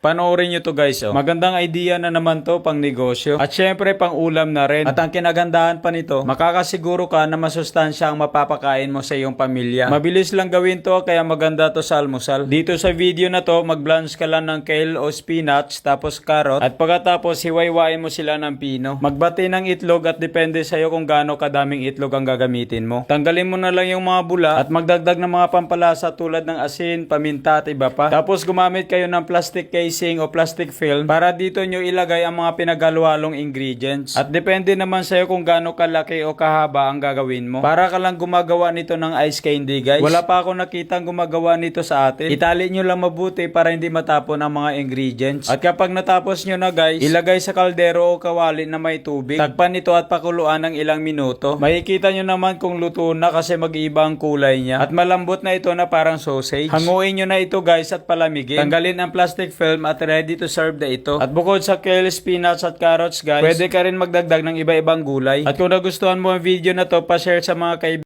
Panoorin nyo to guys oh. Magandang idea na naman to pang negosyo. At syempre pang ulam na rin. At ang kinagandahan pa nito, makakasiguro ka na masustansya ang mapapakain mo sa iyong pamilya. Mabilis lang gawin to kaya maganda to sa almusal. Dito sa video na to, mag-blanch ka lang ng kale o spinach tapos carrot at pagkatapos hiwa-hiwain mo sila ng pino. Magbati ng itlog at depende sa'yo kung gaano kadaming itlog ang gagamitin mo. Tanggalin mo na lang yung mga bula at magdagdag ng mga pampalasa tulad ng asin, paminta at iba pa. Tapos gumamit kayo ng plastic casing o plastic film para dito nyo ilagay ang mga pinaghalwalong ingredients. At depende naman sa'yo kung gaano kalaki o kahaba ang gagawin mo. Para ka lang gumagawa nito ng ice candy guys. Wala pa ako nakitang gumagawa nito sa atin. Itali nyo lang mabuti para hindi matapon ang mga ingredients. At kapag natapos nyo na guys, ilagay sa kaldero o kawali na may tubig. Takpan ito at pakuluan ng ilang minuto. Makikita nyo naman kung luto na kasi mag-iiba ang kulay niya. At malambot na ito na parang sausage. Hanguin nyo na ito guys at palamigin. Tanggalin ang plastic film at ready to serve na ito. At bukod sa kale, spinach at carrots guys, pwede ka rin magdagdag ng iba-ibang gulay. At kung nagustuhan mo ang video na to, pa-share sa mga kaibigan